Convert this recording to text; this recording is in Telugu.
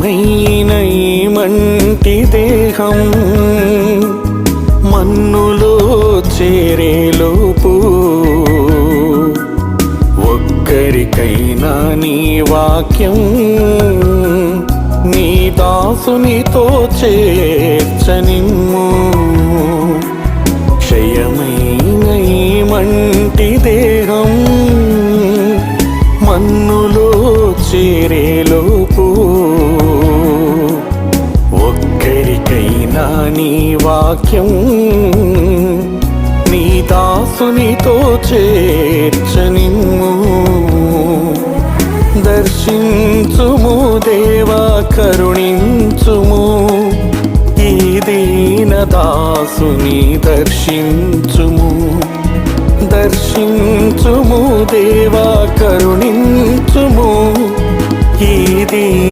క్షయమైన ఈ మంటి దేహం మన్నులో చేరేలోపు ఒక్కరికైనా నీ వాక్యం నీ దాసునితో చేర్చనిమ్ము. క్షయమైన ఈ మంటి నీ వాక్యం నీ దాసునితో చేర్చనిమ్ము దర్శించుము దేవా కరుణించుము. ఈ దీన దాసుని దర్శించుము. దర్శించుము దేవా కరుణించుము. ఈ దీ